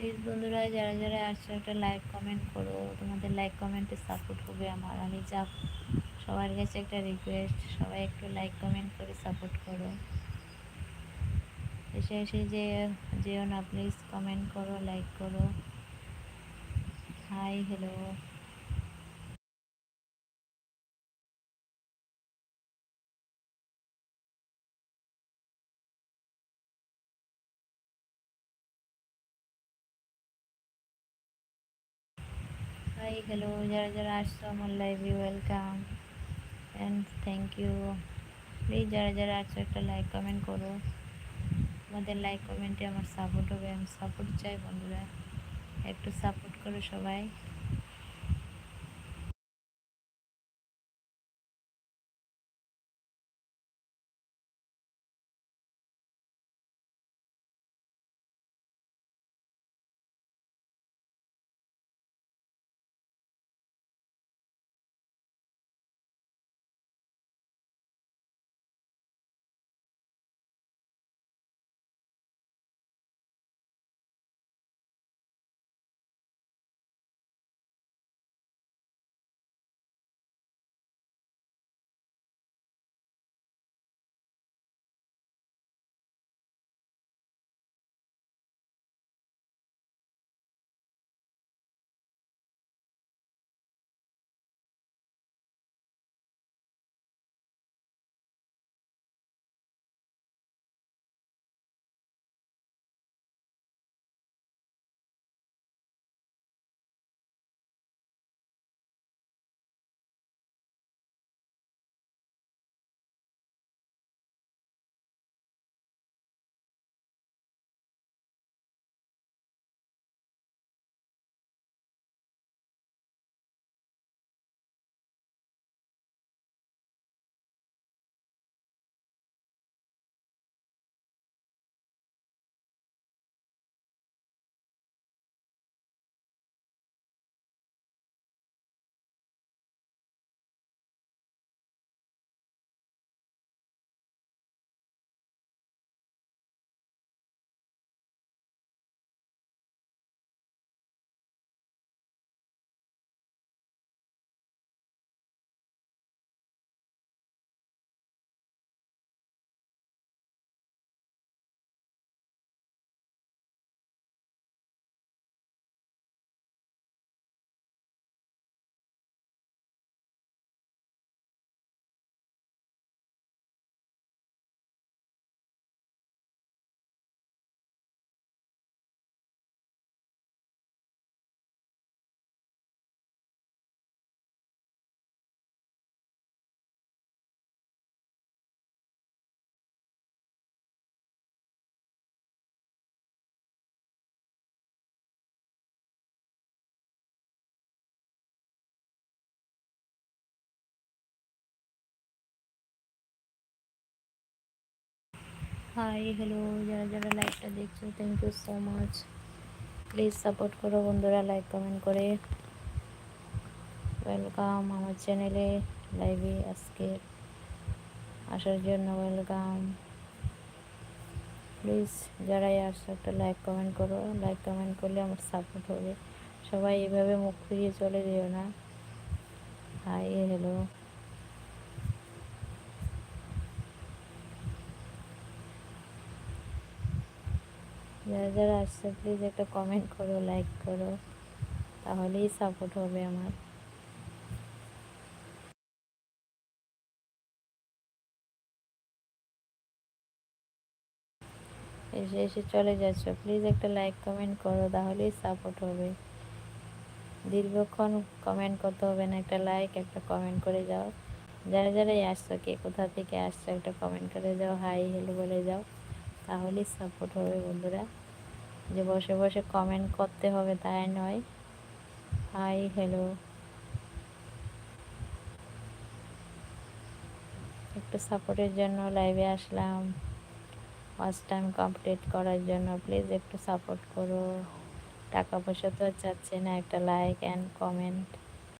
Please বন্ধুরা, যারা যারা আসছো, একটা লাইক কমেন্ট করো। তোমাদের লাইক কমেন্টে সাপোর্ট হবে আমার। আমি যা, সবার কাছে একটা রিকোয়েস্ট সবাই একটু লাইক কমেন্ট করে সাপোর্ট করো। এসে এসে যে, যেও না প্লিজ কমেন্ট করো লাইক করো। হাই হ্যালো হাই হ্যালো যারা যারা আসছো আমার লাইভে welcome and thank you please যারা যারা আসছো একটা লাইক কমেন্ট করো। তোমাদের লাইক কমেন্টে আমার সাপোর্ট হবে, আমি সাপোর্ট চাই বন্ধুরা। একটু সাপোর্ট করো সবাই। হাই হ্যালো যারা যারা লাইভটা দেখছ thank you so much please support করো বন্ধুরা লাইক কমেন্ট করে। ওয়েলকাম আমার চ্যানেলে লাইভে আজকে। আসার জন্য ওয়েলকাম প্লিজ যারাই আসছো, একটা লাইক কমেন্ট করো। লাইক কমেন্ট করলে আমার সাপোর্ট হবে। সবাই এভাবে মুখ ফিরিয়ে চলে যেও না। হাই হ্যালো যারা যারা আসছে প্লিজ একটা কমেন্ট করো লাইক করো, তাহলেই সাপোর্ট হবে আমার। এসে এসে চলে যাচ্ছ প্লিজ একটা লাইক কমেন্ট করো, তাহলেই সাপোর্ট হবে। দীর্ঘক্ষণ কমেন্ট করতে হবে না, একটা লাইক একটা কমেন্ট করে যাও। যারা যারাই আসছো, কে কোথা থেকে আসছো, একটা কমেন্ট করে যাও হাই হ্যালো বলে যাও। তাহলেই সাপোর্ট হবে বন্ধুরা। যে বসে বসে কমেন্ট করতে হবে তাই নয়। হাই হ্যালো একটু সাপোর্টের জন্য লাইভে আসলাম। ওয়াচ টাইম কমপ্লিট করার জন্য প্লিজ একটু সাপোর্ট করো। টাকা পয়সা তো চাচ্ছে না, একটা লাইক অ্যান্ড কমেন্ট